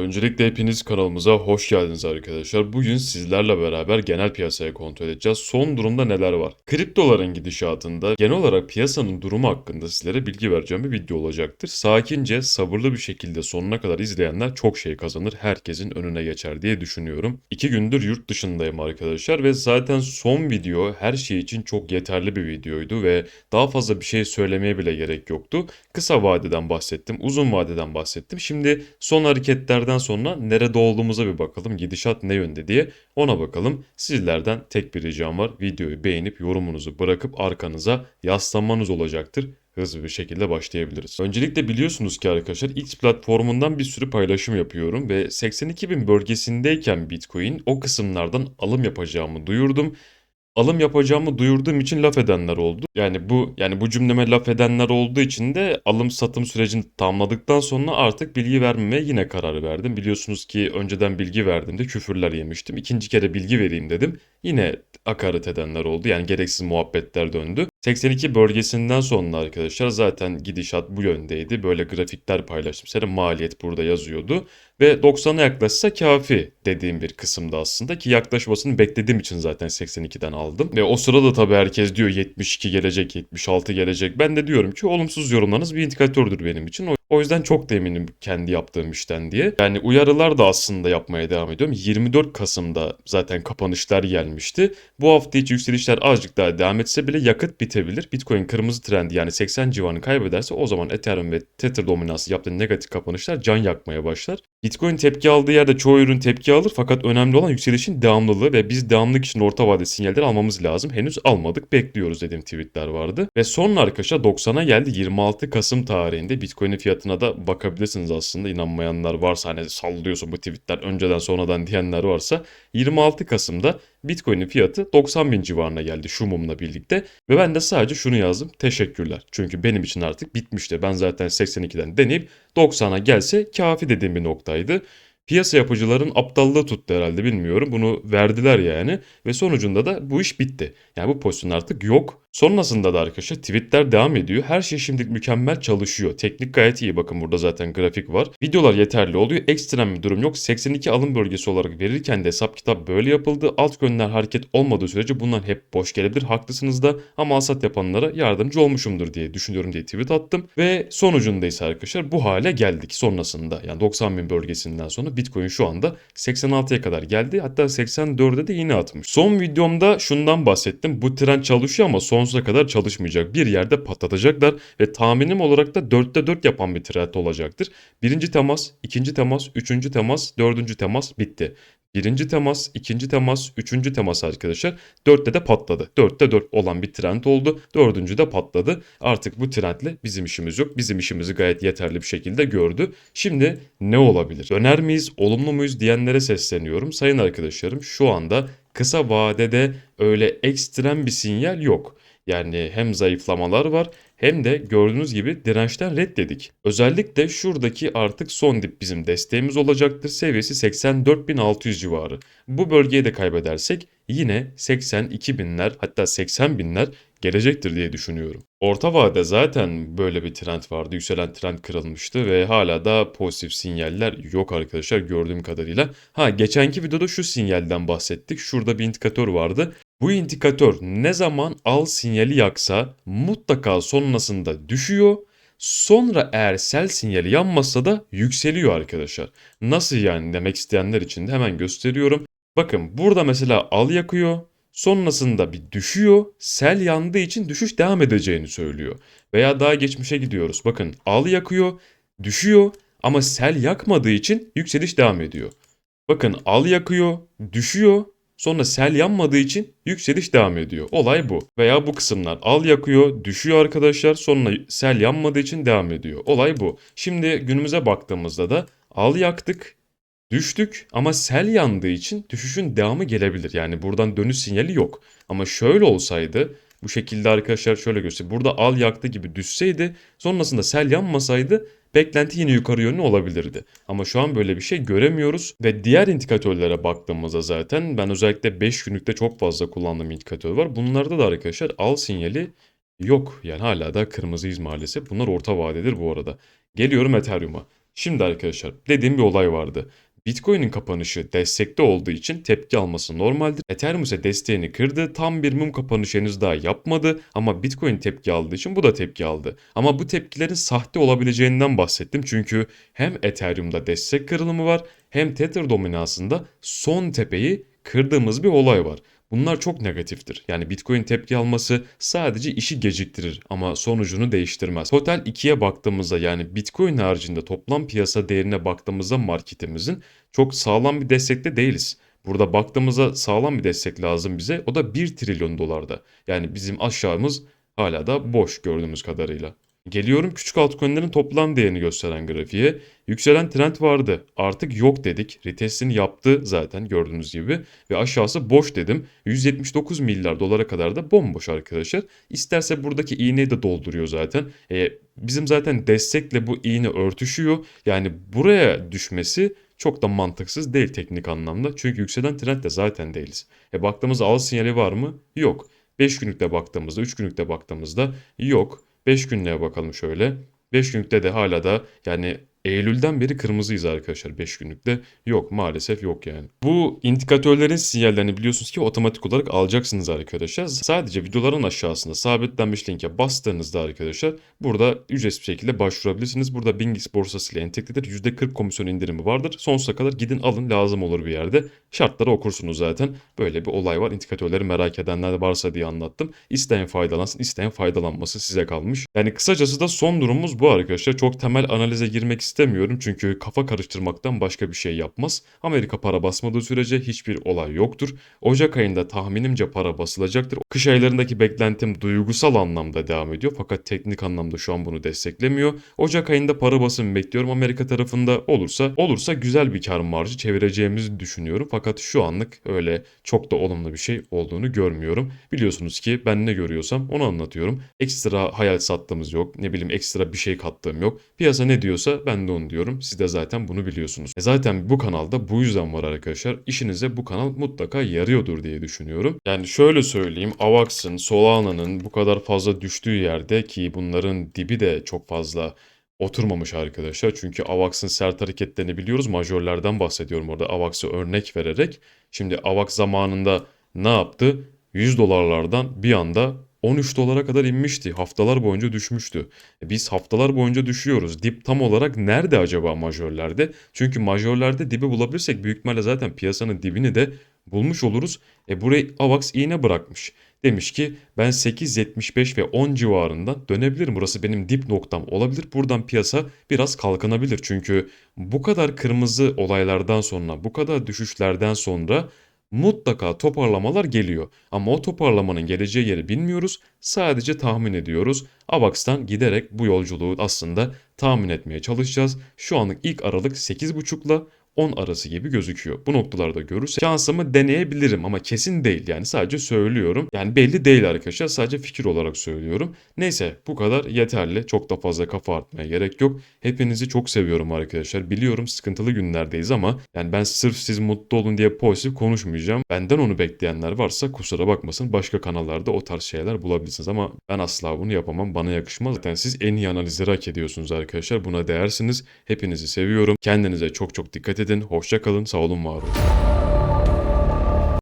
Öncelikle hepiniz kanalımıza hoş geldiniz arkadaşlar. Bugün sizlerle beraber genel piyasaya kontrol edeceğiz. Son durumda neler var? Kriptoların gidişatında genel olarak piyasanın durumu hakkında sizlere bilgi vereceğim bir video olacaktır. Sakince, sabırlı bir şekilde sonuna kadar izleyenler çok şey kazanır. Herkesin önüne geçer diye düşünüyorum. İki gündür yurt dışındayım arkadaşlar ve zaten son video her şey için çok yeterli bir videoydu ve daha fazla bir şey söylemeye bile gerek yoktu. Kısa vadeden bahsettim, uzun vadeden bahsettim. Şimdi son hareketlerden sonra nerede olduğumuza bir bakalım. Gidişat ne yönde diye ona bakalım. Sizlerden tek bir ricam var. Videoyu beğenip yorumunuzu bırakıp arkanıza yaslanmanız olacaktır hızlı bir şekilde başlayabiliriz. Öncelikle biliyorsunuz ki arkadaşlar X platformundan bir sürü paylaşım yapıyorum ve 82 bin bölgesindeyken Bitcoin o kısımlardan alım yapacağımı duyurdum alım yapacağımı duyurduğum için laf edenler oldu. Yani bu yani bu cümleme laf edenler olduğu için de alım satım sürecini tamamladıktan sonra artık bilgi vermemeye yine karar verdim. Biliyorsunuz ki önceden bilgi verdiğimde küfürler yemiştim. İkinci kere bilgi vereyim dedim. Yine hakaret edenler oldu. Yani gereksiz muhabbetler döndü. 82 bölgesinden sonra arkadaşlar zaten gidişat bu yöndeydi. Böyle grafikler paylaştım. Senin maliyet burada yazıyordu. Ve 90'a yaklaşsa kafi dediğim bir kısımda aslında ki yaklaşmasını beklediğim için zaten 82'den aldım. Ve o sırada tabii herkes diyor 72 gelecek, 76 gelecek. Ben de diyorum ki olumsuz yorumlarınız bir indikatördür benim için. O o yüzden çok da eminim kendi yaptığım işten diye. Yani uyarılar da aslında yapmaya devam ediyorum. 24 Kasım'da zaten kapanışlar gelmişti. Bu hafta içi yükselişler azıcık daha devam etse bile yakıt bitebilir. Bitcoin kırmızı trendi yani 80 civarını kaybederse o zaman Ethereum ve Tether dominansı yaptığı negatif kapanışlar can yakmaya başlar. Bitcoin tepki aldığı yerde çoğu ürün tepki alır fakat önemli olan yükselişin devamlılığı ve biz devamlılık için orta vade sinyalleri almamız lazım. Henüz almadık bekliyoruz dediğim tweetler vardı. Ve sonra arkadaşlar 90'a geldi 26 Kasım tarihinde Bitcoin'in fiyatına da bakabilirsiniz aslında inanmayanlar varsa hani sallıyorsun bu tweetler önceden sonradan diyenler varsa 26 Kasım'da Bitcoin'in fiyatı 90 bin civarına geldi şu mumla birlikte. Ve ben de sadece şunu yazdım. Teşekkürler. Çünkü benim için artık bitmişti. Ben zaten 82'den deneyip 90'a gelse kafi dediğim bir noktaydı. Piyasa yapıcıların aptallığı tuttu herhalde bilmiyorum. Bunu verdiler yani. Ve sonucunda da bu iş bitti. Yani bu pozisyon artık yok. Sonrasında da arkadaşlar tweetler devam ediyor. Her şey şimdilik mükemmel çalışıyor. Teknik gayet iyi. Bakın burada zaten grafik var. Videolar yeterli oluyor. Ekstrem bir durum yok. 82 alım bölgesi olarak verirken de hesap kitap böyle yapıldı. Altcoin'ler hareket olmadığı sürece bunlar hep boş gelebilir. Haklısınız da ama alsat yapanlara yardımcı olmuşumdur diye düşünüyorum diye tweet attım. Ve sonucunda ise arkadaşlar bu hale geldik sonrasında. Yani 90 bin bölgesinden sonra Bitcoin şu anda 86'ya kadar geldi. Hatta 84'e de yine atmış. Son videomda şundan bahsettim. Bu trend çalışıyor ama sonsuza kadar çalışmayacak. Bir yerde patlatacaklar ve tahminim olarak da 4'te 4 yapan bir trend olacaktır. Birinci temas, ikinci temas, üçüncü temas, dördüncü temas bitti. Birinci temas, ikinci temas, üçüncü temas arkadaşlar. Dörtte de patladı. Dörtte dört olan bir trend oldu. Dördüncü de patladı. Artık bu trendle bizim işimiz yok. Bizim işimizi gayet yeterli bir şekilde gördü. Şimdi ne olabilir? Döner miyiz, olumlu muyuz diyenlere sesleniyorum. Sayın arkadaşlarım şu anda kısa vadede öyle ekstrem bir sinyal yok. Yani hem zayıflamalar var hem de gördüğünüz gibi dirençten reddedik. Özellikle şuradaki artık son dip bizim desteğimiz olacaktır. Seviyesi 84.600 civarı. Bu bölgeyi de kaybedersek yine 82 binler hatta 80 binler gelecektir diye düşünüyorum. Orta vade zaten böyle bir trend vardı. Yükselen trend kırılmıştı ve hala da pozitif sinyaller yok arkadaşlar gördüğüm kadarıyla. Ha geçenki videoda şu sinyalden bahsettik. Şurada bir indikatör vardı. Bu indikatör ne zaman al sinyali yaksa mutlaka sonrasında düşüyor. Sonra eğer sel sinyali yanmazsa da yükseliyor arkadaşlar. Nasıl yani demek isteyenler için de hemen gösteriyorum. Bakın burada mesela al yakıyor. Sonrasında bir düşüyor. Sel yandığı için düşüş devam edeceğini söylüyor. Veya daha geçmişe gidiyoruz. Bakın al yakıyor, düşüyor ama sel yakmadığı için yükseliş devam ediyor. Bakın al yakıyor, düşüyor. Sonra sel yanmadığı için yükseliş devam ediyor. Olay bu. Veya bu kısımlar al yakıyor, düşüyor arkadaşlar. Sonra sel yanmadığı için devam ediyor. Olay bu. Şimdi günümüze baktığımızda da al yaktık, düştük ama sel yandığı için düşüşün devamı gelebilir. Yani buradan dönüş sinyali yok. Ama şöyle olsaydı bu şekilde arkadaşlar şöyle göstereyim. Burada al yaktı gibi düşseydi sonrasında sel yanmasaydı beklenti yine yukarı yönlü olabilirdi. Ama şu an böyle bir şey göremiyoruz ve diğer indikatörlere baktığımızda zaten ben özellikle 5 günlükte çok fazla kullandığım indikatör var. Bunlarda da arkadaşlar al sinyali yok. Yani hala da kırmızıyız maalesef. Bunlar orta vadedir bu arada. Geliyorum Ethereum'a. Şimdi arkadaşlar dediğim bir olay vardı. Bitcoin'in kapanışı destekte olduğu için tepki alması normaldir. Ethereum ise desteğini kırdı. Tam bir mum kapanışı henüz daha yapmadı ama Bitcoin tepki aldığı için bu da tepki aldı. Ama bu tepkilerin sahte olabileceğinden bahsettim. Çünkü hem Ethereum'da destek kırılımı var hem Tether dominansında son tepeyi kırdığımız bir olay var. Bunlar çok negatiftir. Yani Bitcoin tepki alması sadece işi geciktirir ama sonucunu değiştirmez. Total 2'ye baktığımızda yani Bitcoin haricinde toplam piyasa değerine baktığımızda marketimizin çok sağlam bir destekte değiliz. Burada baktığımızda sağlam bir destek lazım bize. O da 1 trilyon dolarda. Yani bizim aşağımız hala da boş gördüğümüz kadarıyla. Geliyorum küçük altcoin'lerin toplam değerini gösteren grafiğe. Yükselen trend vardı. Artık yok dedik. Retestini yaptı zaten gördüğünüz gibi. Ve aşağısı boş dedim. 179 milyar dolara kadar da bomboş arkadaşlar. İsterse buradaki iğneyi de dolduruyor zaten. E, bizim zaten destekle bu iğne örtüşüyor. Yani buraya düşmesi çok da mantıksız değil teknik anlamda. Çünkü yükselen trend de zaten değiliz. E baktığımızda al sinyali var mı? Yok. 5 günlükte baktığımızda, 3 günlükte baktığımızda yok. 5 günlüğe bakalım şöyle. 5 günlükte de hala da yani Eylül'den beri kırmızıyız arkadaşlar 5 günlükte. Yok maalesef yok yani. Bu indikatörlerin sinyallerini biliyorsunuz ki otomatik olarak alacaksınız arkadaşlar. Sadece videoların aşağısında sabitlenmiş linke bastığınızda arkadaşlar burada ücretsiz bir şekilde başvurabilirsiniz. Burada Bingix borsası ile entegredir. %40 komisyon indirimi vardır. Sonsuza kadar gidin alın lazım olur bir yerde. Şartları okursunuz zaten. Böyle bir olay var. İndikatörleri merak edenler varsa diye anlattım. İsteyen faydalansın, isteyen faydalanması size kalmış. Yani kısacası da son durumumuz bu arkadaşlar. Çok temel analize girmek istemiyorum çünkü kafa karıştırmaktan başka bir şey yapmaz. Amerika para basmadığı sürece hiçbir olay yoktur. Ocak ayında tahminimce para basılacaktır. Kış aylarındaki beklentim duygusal anlamda devam ediyor fakat teknik anlamda şu an bunu desteklemiyor. Ocak ayında para basın bekliyorum Amerika tarafında olursa olursa güzel bir kar marjı çevireceğimizi düşünüyorum. Fakat şu anlık öyle çok da olumlu bir şey olduğunu görmüyorum. Biliyorsunuz ki ben ne görüyorsam onu anlatıyorum. Ekstra hayal sattığımız yok. Ne bileyim ekstra bir şey kattığım yok. Piyasa ne diyorsa ben de onu diyorum. Siz de zaten bunu biliyorsunuz. E zaten bu kanalda bu yüzden var arkadaşlar. İşinize bu kanal mutlaka yarıyordur diye düşünüyorum. Yani şöyle söyleyeyim. Avax'ın, Solana'nın bu kadar fazla düştüğü yerde ki bunların dibi de çok fazla oturmamış arkadaşlar. Çünkü AVAX'ın sert hareketlerini biliyoruz. Majörlerden bahsediyorum orada AVAX'ı örnek vererek. Şimdi AVAX zamanında ne yaptı? 100 dolarlardan bir anda 13 dolara kadar inmişti. Haftalar boyunca düşmüştü. E Biz haftalar boyunca düşüyoruz. Dip tam olarak nerede acaba majörlerde? Çünkü majörlerde dibi bulabilirsek büyük ihtimalle zaten piyasanın dibini de bulmuş oluruz. E burayı AVAX iğne bırakmış. Demiş ki ben 8.75 ve 10 civarından dönebilirim. Burası benim dip noktam olabilir. Buradan piyasa biraz kalkınabilir. Çünkü bu kadar kırmızı olaylardan sonra, bu kadar düşüşlerden sonra mutlaka toparlamalar geliyor. Ama o toparlamanın geleceği yeri bilmiyoruz. Sadece tahmin ediyoruz. AVAX'tan giderek bu yolculuğu aslında tahmin etmeye çalışacağız. Şu anlık ilk aralık 8.5 ile 10 arası gibi gözüküyor. Bu noktalarda görürsek şansımı deneyebilirim ama kesin değil yani sadece söylüyorum. Yani belli değil arkadaşlar sadece fikir olarak söylüyorum. Neyse bu kadar yeterli. Çok da fazla kafa artmaya gerek yok. Hepinizi çok seviyorum arkadaşlar. Biliyorum sıkıntılı günlerdeyiz ama yani ben sırf siz mutlu olun diye pozitif konuşmayacağım. Benden onu bekleyenler varsa kusura bakmasın başka kanallarda o tarz şeyler bulabilirsiniz ama ben asla bunu yapamam. Bana yakışmaz. Zaten siz en iyi analizleri hak ediyorsunuz arkadaşlar. Buna değersiniz. Hepinizi seviyorum. Kendinize çok çok dikkat edin. Hoşça kalın. Sağ olun, var olun.